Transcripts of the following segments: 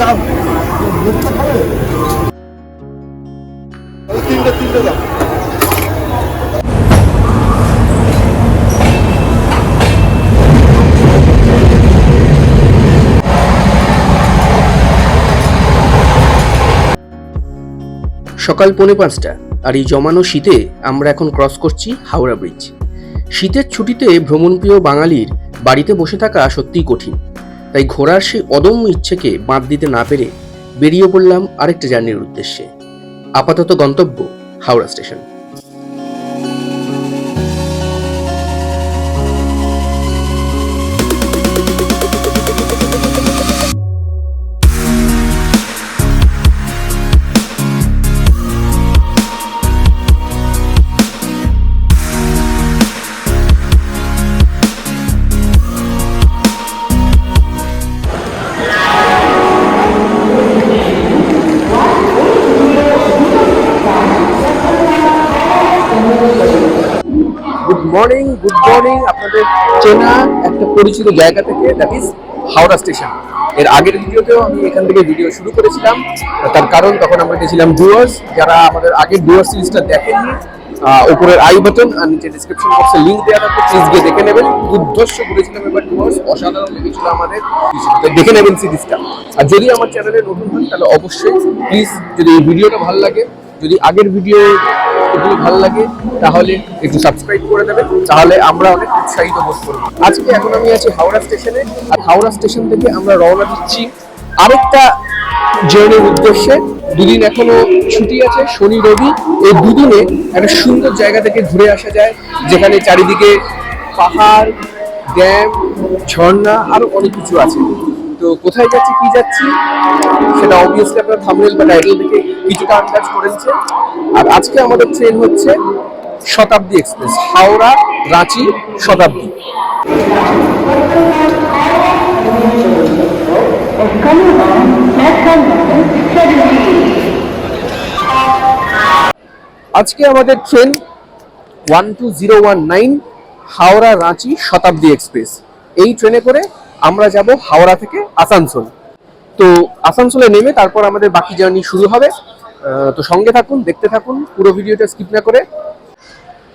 দাও। তিনটে তিনটে দাও। সকাল পৌনে পাঁচটা আর এই জমানো শীতে আমরা এখন ক্রস করছি হাওড়া ব্রিজ শীতের ছুটিতে ভ্রমণপ্রিয় বাঙালির বাড়িতে বসে থাকা সত্যিই কঠিন। তাই ঘোরার সেই অদম্য ইচ্ছেকে বাঁধ দিতে না পেরে বেরিয়ে পড়লাম আরেকটা জার্নির উদ্দেশ্যে। আপাতত গন্তব্য Howrah station. Morning good morning আপনাদের চেনা একটা পরিচিত জায়গা থেকে দ্যাট ইজ হাওড়া স্টেশন। এর আগের ভিডিওতেও আমি এখান থেকে ভিডিও শুরু করেছিলাম। তার কারণ, তখন আমরা গেছিলাম ডুয়ার্স যারা আমাদের আগের ডুয়ার্স সিরিজটা দেখেননি উপরের আই বাটন আর নিচে ডিসক্রিপশন বক্সে লিংক দেওয়া থাকবে প্লিজ গিয়ে দেখে নেবেন। দুর্ধর্ষ ঘুরেছিলাম এবার ডুয়ার্স অসাধারণ লেগেছিল আমাদের। দেখে নেবেন সিরিজটা আর যদি আমার চ্যানেলে নতুন হন, তাহলে অবশ্যই প্লিজ যদি এই ভিডিওটা ভালো লাগে যদি আগের ভিডিও যদি ভালো লাগে, তাহলে একটু সাবস্ক্রাইব করে দেবেন, তাহলে আমরা অনেক উৎসাহিত বোধ করব। আজকে এখন আমি আছি হাওড়া স্টেশনে, আর হাওড়া স্টেশন থেকে আমরা রওনা দিচ্ছি আরেকটা জার্নির উদ্দেশ্যে। দুদিন এখনও ছুটি আছে, শনি, রবি, এই দুদিনে একটা সুন্দর জায়গা থেকে ঘুরে আসা যায়, যেখানে চারিদিকে পাহাড় ড্যাম ঝর্ণা, আরও অনেক কিছু আছে। তো কোথায় যাচ্ছি, কি যাচ্ছি? সেটা অবভিয়াসলি আপনার থামনেল বা টাইটেল থেকে কিছুটা আন্দাজ করেছে আর আজকে আমাদের ট্রেন হচ্ছে শতাব্দী এক্সপ্রেস হাওড়া, রাঁচি, শতাব্দী। আজকে আমাদের train one two zero one nine Howrah, Ranchi, Shatabdi express এই ট্রেনে করে আমরা যাব হাওড়া থেকে আসানসোল। তো আসানসোলে নেমে তারপর আমাদের বাকি জার্নি শুরু হবে। তো সঙ্গে থাকুন, দেখতে থাকুন, পুরো ভিডিওটা স্কিপ না করে।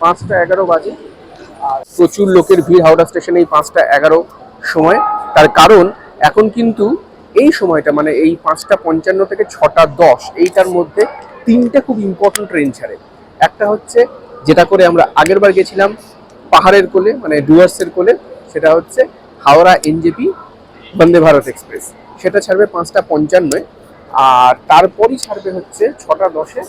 পাঁচটা এগারো বাজে। আর প্রচুর লোকের ভিড় হাওড়া স্টেশনে এই পাঁচটা এগারো সময়। তার কারণ, এখন কিন্তু এই সময়টা মানে এই পাঁচটা পঞ্চান্ন থেকে ছটা দশ, এইটার মধ্যে তিনটে খুব ইম্পর্টেন্ট ট্রেন ছাড়ে। একটা হচ্ছে যেটা করে আমরা আগের বার গেছিলাম পাহাড়ের কোলে মানে ডুয়ার্সের কোলে, সেটা হচ্ছে হাওড়া এনজেপি বন্দে ভারত এক্সপ্রেস। সেটা ছাড়বে পাঁচটা পঞ্চান্নয়। আর তারপরই ছাড়বে হচ্ছে ছটা দশে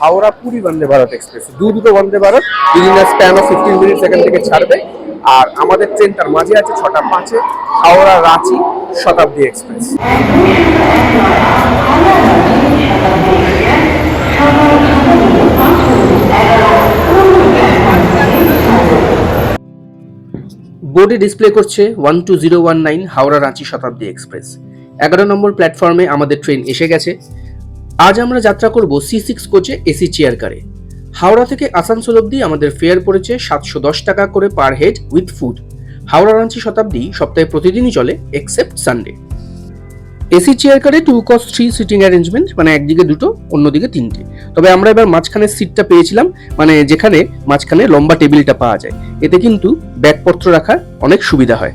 হাওড়া পুরী বন্দে ভারত এক্সপ্রেস। দু দুটো Vande Bharat within span of fifteen minutes এখান থেকে ছাড়বে। আর আমাদের ট্রেনটার মাঝে আছে ছটা পাঁচে হাওড়া রাঁচি শতাব্দী এক্সপ্রেস। বোর্ডে ডিসপ্লে করছে one two zero one nine Howrah Ranchi Shatabdi express. এগারো নম্বর প্ল্যাটফর্মে আমাদের ট্রেন এসে গেছে। আজ আমরা যাত্রা করব সি সিক্স কোচে এসি চেয়ার কারে হাওড়া থেকে আসানসোল অবধি আমাদের ফেয়ার পড়েছে সাতশো দশ টাকা করে per head with food Howrah Ranchi Shatabdi সপ্তাহে প্রতিদিনই চলে এক্সেপ্ট সানডে এসি চেয়ার কারে two cross three seating arrangement মানে একদিকে দুটো, অন্যদিকে তিনটে। তবে আমরা এবার মাঝখানে সিটটা পেয়েছিলাম মানে যেখানে মাঝখানে লম্বা টেবিলটা পাওয়া যায়। এতে কিন্তু ব্যাগপত্র রাখার অনেক সুবিধা হয়।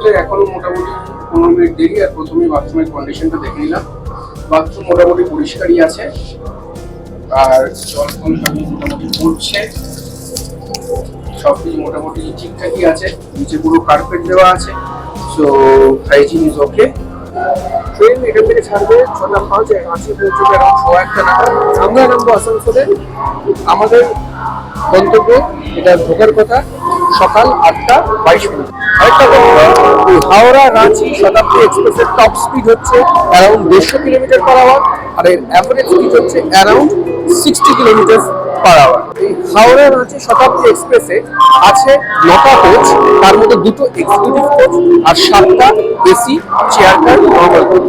হতে এখনও মোটামুটি পনেরো মিনিট দেরি, আর প্রথমে বাথরুমের কন্ডিশনটা দেখে নিলাম। বাথরুম মোটামুটি পরিষ্কারই আছে। আর জল সবই মোটামুটি পড়ছে। সব কিছু মোটামুটি ঠিকঠাকই আছে। নিচে পুরো কার্পেট দেওয়া আছে। So hygiene is okay train এখান থেকে ছাড়বে ছটা আশি পৌঁছবে এখন একটা আমরা নামবো আসানসোলে। আমাদের গন্তব্য, এটা ঢোকার কথা, সকাল আটটা বাইশ মিনিট। হাওড়া রাঁচি শতাব্দী এক্সপ্রেসের টপ স্পিড হচ্ছে অ্যারাউন্ড দেড়শো কিলোমিটার পার আওয়ার আর এর অ্যাভারেজ স্পিড হচ্ছে around sixty kilometre per hour এই হাওড়া রাঁচি শতাব্দী এক্সপ্রেসে আছে নটা কোচ তার মধ্যে দুটো এক্সিকিউটিভ কোচ আর সাতটা AC chair car normal coach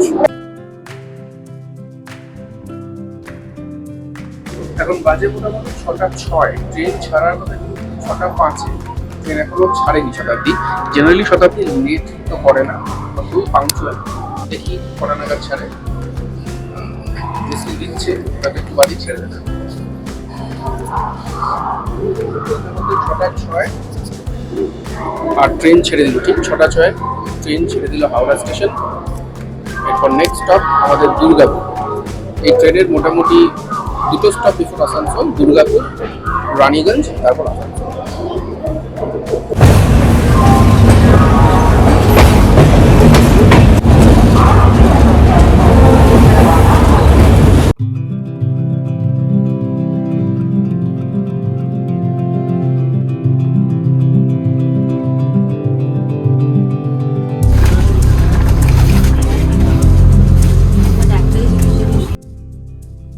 এখন বাজে মোটামুটি ছটা ছয় ট্রেন ছাড়ার কথা ছটা পাঁচে। ট্রেন এখনও ছাড়েনি শতাব্দী। জেনারেলি শতাব্দী লেট তো করে না অত পাংচুয়াল দেখি, কটা নাগাদ ছাড়ে। দিচ্ছে তাকে একটু বাড়ি ছেড়ে দেবে ছটা ছয়। আর ট্রেন ছেড়ে দিল ঠিক ছটা ছয়। ট্রেন ছেড়ে দিল হাওড়া স্টেশন এরপর নেক্সট স্টপ আমাদের দুর্গাপুর। এই ট্রেনের মোটামুটি দুটো স্টপ বিফোর আসানসোল, দুর্গাপুর, রানীগঞ্জ, তারপর আসানসোল।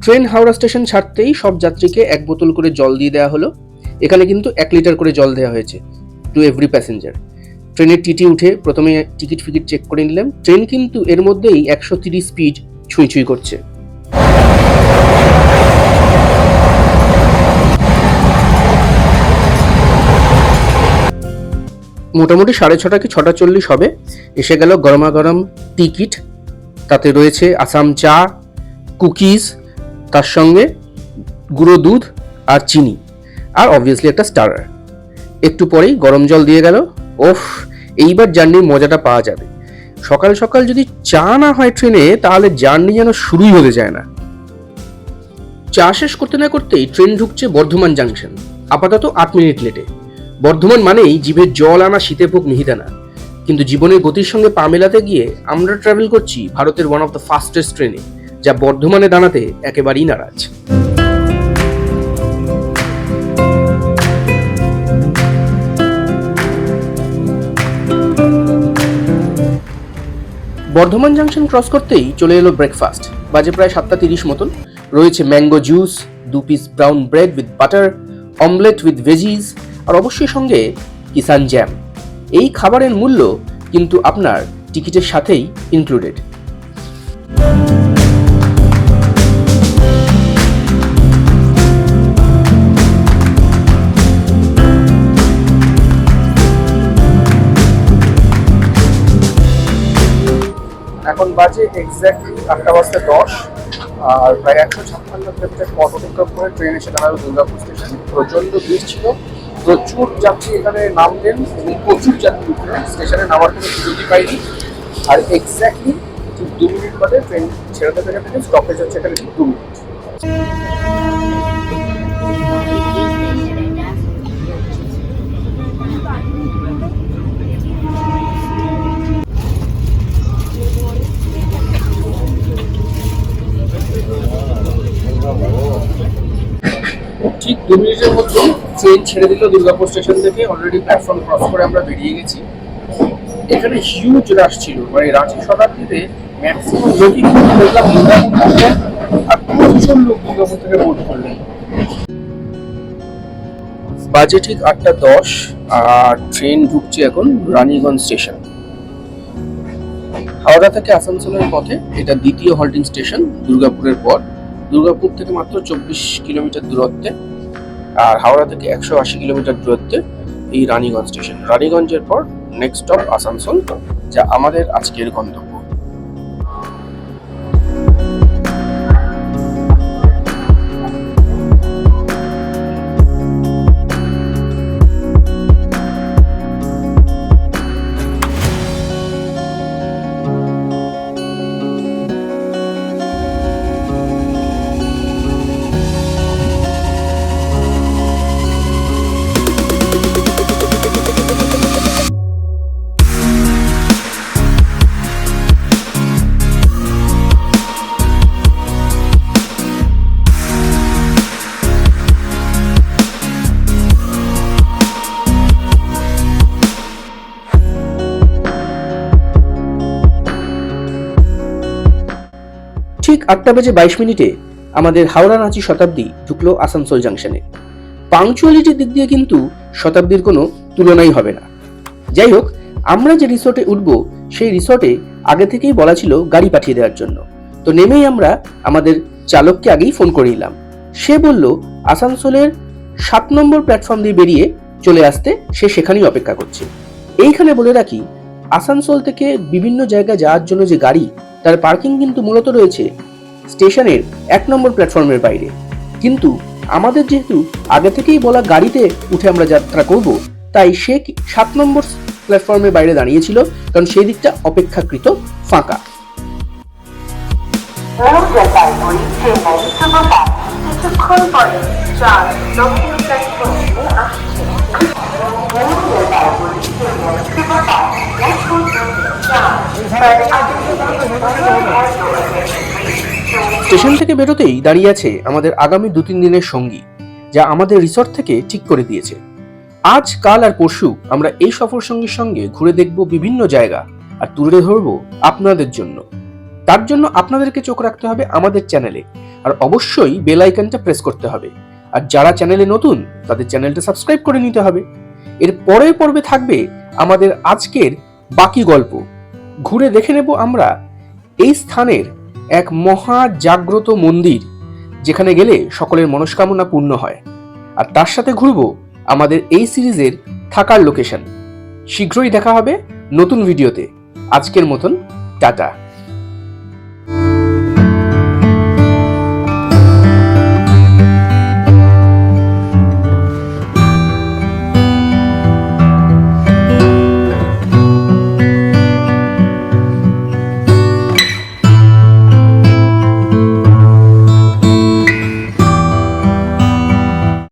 ট্রেন হাওড়া স্টেশন ছাড়তেই সব যাত্রীকে এক বোতল করে জল দিয়ে দেওয়া হলো। এখানে কিন্তু এক লিটার করে জল দেওয়া হয়েছে। টু এভরি প্যাসেঞ্জার ট্রেনের টিটি উঠে প্রথমে টিকিট ফিকিট চেক করে নিলাম। ট্রেন কিন্তু এর মধ্যেই একশো তিরিশ স্পিড ছুঁই ছুঁই করছে। মোটামুটি সাড়ে ছটা কি ছটা চল্লিশ হবে। এসে গেল গরমাগরম টিকিট তাতে রয়েছে আসাম চা, কুকিজ, তার সঙ্গে গুঁড়ো দুধ আর চিনি। আর অবভিয়াসলি একটা স্টারার একটু পরেই গরম জল দিয়ে গেল। ওফ, এইবার জার্নির মজাটা পাওয়া যাবে। সকাল সকাল যদি চা না হয় ট্রেনে, তাহলে জার্নি যেন শুরুই হতে যায় না। চা শেষ করতে না করতেই ট্রেন ঢুকছে বর্ধমান জাংশন, আপাতত আট মিনিট লেটে। বর্ধমান মানেই জিভের জল আনা শীতে ভোগ মিহিদানা কিন্তু জীবনের গতির সঙ্গে পা মেলাতে গিয়ে আমরা ট্রাভেল করছি ভারতের ওয়ান অফ দ্য ফাস্টেস্ট ট্রেনে যা বর্ধমানে দাঁড়াতে একেবারেই নারাজ। বর্ধমান জাংশন ক্রস করতেই চলে এলো ব্রেকফাস্ট বাজে প্রায় সাতটা তিরিশ মতন। রয়েছে ম্যাঙ্গো জুস দু piece brown bread with butter omelette with veggies আর অবশ্যই সঙ্গে কিষান জ্যাম এই খাবারের মূল্য কিন্তু আপনার টিকিটের সাথেই ইনক্লুডেড এখন বাজে এক্স্যাক্ট আটটা বাজতে দশ, আর প্রায় একশো ছাপ্পান্ন কিলোমিটার পথ অতিক্রম করে ট্রেন এসে দাঁড়াল দুর্গাপুর স্টেশনে প্রচণ্ড ভিড় ছিল। প্রচুর যাত্রী এখানে নামলেন এবং প্রচুর যাত্রী উঠলেন। স্টেশনে নামার কোনো সুযোগই পাইনি। আর এক্স্যাক্টলি ঠিক দু মিনিট বাদে ট্রেন ছেড়ে দেবে থেকে স্টপেজ হচ্ছে এখানে ঠিক দু মিনিট। ট্রেন ছেড়ে দিল দুর্গাপুর স্টেশন থেকে। অলরেডি প্ল্যাটফর্ম ক্রস করে আমরা বেরিয়ে গেছি। এখানে হিউজ রাশ ছিল। মানে রাঁচি শতাব্দীতে ম্যাক্সিমাম লোকই আর প্রচুর লোক দুর্গাপুর থেকে বোর্ড করলেন বাজে ঠিক আটটা দশ আর ট্রেন ঢুকছে এখন রানীগঞ্জ স্টেশন। হাওড়া থেকে আসানসোলের পথে এটা দ্বিতীয় হল্টিং স্টেশন দুর্গাপুরের পর। দুর্গাপুর থেকে মাত্র চব্বিশ কিলোমিটার দূরত্বে। আর হাওড়া থেকে একশো আশি কিলোমিটার দূরত্বে এই রানীগঞ্জ স্টেশন। রানীগঞ্জের পর নেক্সট স্টপ আসানসোল, যা আমাদের আজকের গন্তব্য। আটটা বেজে বাইশ মিনিটে আমাদের হাওড়া রাঁচি শতাব্দী ঢুকলো আসানসোল জাংশনে। পাংচুয়ালিটির দিক দিয়ে কিন্তু শতাব্দীর কোনো তুলনাই হবে না। যাই হোক, আমরা যে রিসোর্টে উঠব, সেই রিসোর্টে আগে থেকেই বলা ছিল গাড়ি পাঠিয়ে দেওয়ার জন্য। তো নেমেই আমরা আমাদের চালককে আগেই ফোন করে নিলাম। সে বলল, আসানসোলের সাত নম্বর প্ল্যাটফর্ম দিয়ে বেরিয়ে চলে আসতে সে সেখানেই অপেক্ষা করছে। এইখানে বলে রাখি, আসানসোল থেকে বিভিন্ন জায়গা যাওয়ার জন্য যে গাড়ি, তার পার্কিং কিন্তু মূলত রয়েছে স্টেশনের এক নম্বর প্ল্যাটফর্মের বাইরে। কিন্তু আমাদের যেহেতু আগে থেকেই বলা গাড়িতে উঠে আমরা যাত্রা করব, তাই সে সাত নম্বর প্ল্যাটফর্মের বাইরে দাঁড়িয়েছিল, কারণ সেই দিকটা অপেক্ষাকৃত ফাঁকা। স্টেশন থেকে বেরোতেই দাঁড়িয়ে আছে আমাদের আগামী দু তিন দিনের সঙ্গী, যা আমাদের রিসর্ট থেকে ঠিক করে দিয়েছে। আজ, কাল আর পরশু আমরা এই সফর সঙ্গীর সঙ্গে ঘুরে দেখব বিভিন্ন জায়গা আর তুলে ধরব আপনাদের জন্য। তার জন্য আপনাদেরকে চোখ রাখতে হবে আমাদের চ্যানেলে আর অবশ্যই বেল আইকনটা প্রেস করতে হবে। আর যারা চ্যানেলে নতুন, তাদের চ্যানেলটা সাবস্ক্রাইব করে নিতে হবে। এর পরের পর্বে থাকবে আমাদের আজকের বাকি গল্প। ঘুরে দেখে নেব আমরা এই স্থানের এক মহা জাগ্রত মন্দির, যেখানে গেলে সকলের মনস্কামনা পূর্ণ হয়। আর তার সাথে ঘুরব আমাদের এই সিরিজের থাকার লোকেশন। শীঘ্রই দেখা হবে নতুন ভিডিওতে। আজকের মতন, টাটা।